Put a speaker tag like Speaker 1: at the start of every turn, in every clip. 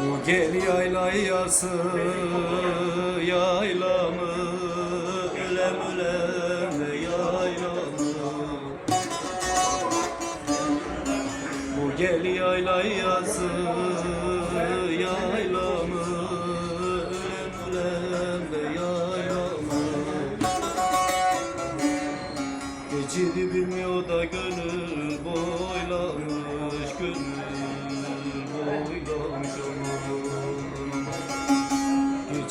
Speaker 1: Gel yayla yası yaylamı Ölem ölem yaylamı. Bu gel yayla yası yaylamı Ölem ölem yaylamı. Geçidi bilmiyor da gönül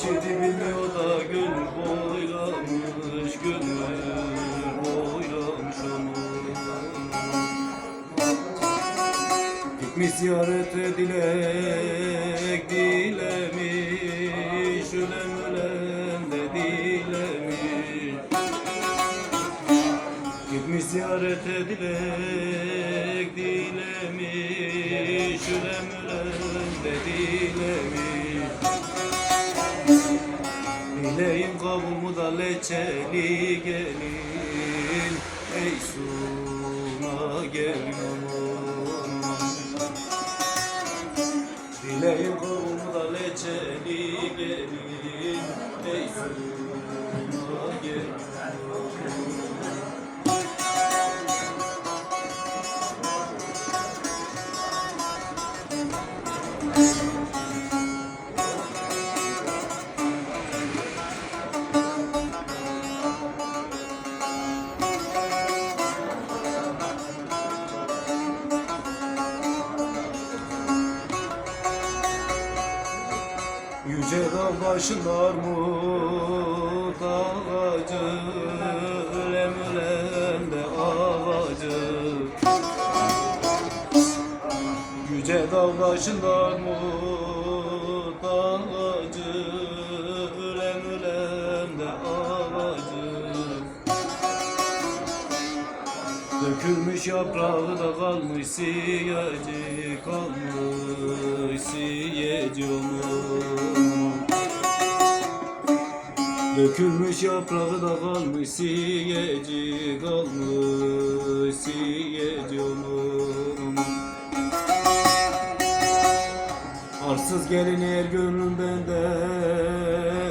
Speaker 1: Geçidi bilmiyor da gönül boylamış Gönül boylamış aman Gitmiş ziyarete dilek dilemiş Ölen ölen de dilemiş. Gitmiş ziyarete dilek dilemiş Ölem ölem Dileğim kabul mu da leçeli gelin. Ey suna gelin aman Dileğim kabul mu da leçeli gelin. Ey suna Yüce dağ başında armut ağacı. Ölem de ağacı Yüce dağ başında armut ağacı. Ölem de ağacı Dökülmüş yaprağı da kalmış siyeci kalmış siyeci onun Dökülmüş yaprağı da kalmış siyeci kalmış siyeci onun. Arsız gelin eğer gönlüm bende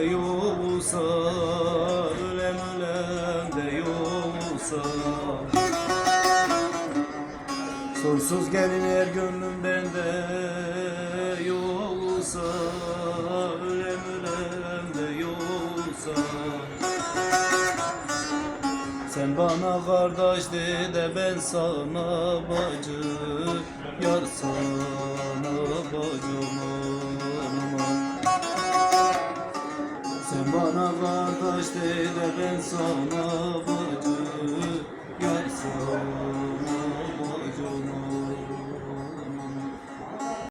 Speaker 1: yoksa Ölem ölem de yoksa Soysuz gelin eğer gönlüm bende yoksa bana kardeş de de ben sana bacı Yar sana bacım Sen bana kardeş de de ben sana bacı